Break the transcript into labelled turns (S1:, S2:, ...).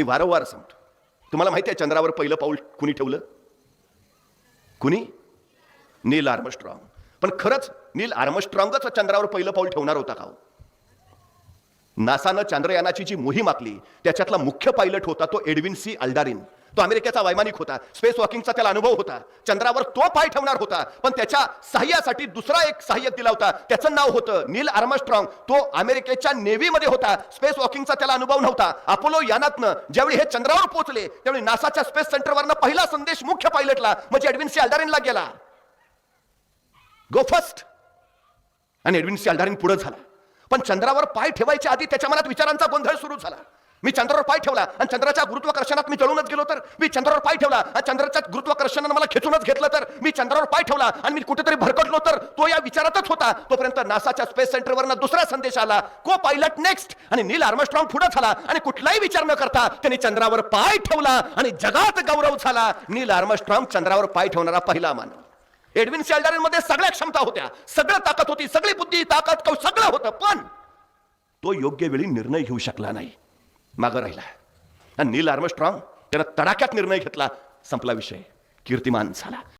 S1: मी वारंवार सांगतो. तुम्हाला माहिती आहे चंद्रावर पहिलं पाऊल कुणी ठेवलं? कुणी? Neil Armstrong. पण खरंच नील आर्मस्ट्रॉंगच चंद्रावर पहिलं पाऊल ठेवणार होता का हो? नासानं चांद्रयानाची जी मोहीम आखली त्याच्यातला मुख्य पायलट होता तो एडविन सी अल्डारिन. तो अमेरिकेचा वैमानिक होता. स्पेस वॉकिंगचा त्याला अनुभव होता. चंद्रावर तो पाय ठेवणार होता. पण त्याच्या सहाय्यासाठी दुसरा एक सहाय्यक दिला होता. त्याचं नाव होतं नील आर्मस्ट्रॉंग. तो अमेरिकेच्या नेव्हीमध्ये होता. स्पेस वॉकिंगचा त्याला अनुभव नव्हता. अपोलो यानातनं ज्यावेळी हे चंद्रावर पोहोचले त्यावेळी नासाच्या स्पेस सेंटरवरनं पहिला संदेश मुख्य पायलटला म्हणजे एडविन सी अल्डारिनला गेला. गो फर्स्ट आणि एडविन सी अल्डारिन पुढे झाला. पण चंद्रावर पाय ठेवायच्या आधी त्याच्या मनात विचारांचा गोंधळ सुरू झाला. मी चंद्रावर पाय ठेवला आणि चंद्राच्या गुरुत्वाकर्षणात मी जळूनच गेलो तर? मी चंद्रावर पाय ठेवला आणि चंद्राच्या गुरुत्वाकर्षणानं मला खेचूनच घेतलं तर? मी चंद्रावर पाय ठेवला आणि मी कुठेतरी भरकटलो तर? तो या विचारातच होता. तोपर्यंत नासाच्या स्पेस सेंटरवरनं दुसरा संदेश आला. को पायलट नेक्स्ट आणि नील आर्मस्ट्रॉंग पुढे झाला आणि कुठलाही विचार न करता त्यांनी चंद्रावर पाय ठेवला आणि जगात गौरव झाला. नील आर्मस्ट्रॉंग चंद्रावर पाय ठेवणारा पहिला मानव एडविन सेल्डारिनमध्ये सगळ्या क्षमता होत्या. सगळं ताकद होती. सगळी बुद्धी ताकद सगळं होतं. पण तो योग्य वेळी निर्णय घेऊ शकला नाही. मागं राहिला. आणि नील आर्मस्ट्रॉंग त्यानं तडाख्यात निर्णय घेतला. संपला विषय. कीर्तिमान झाला.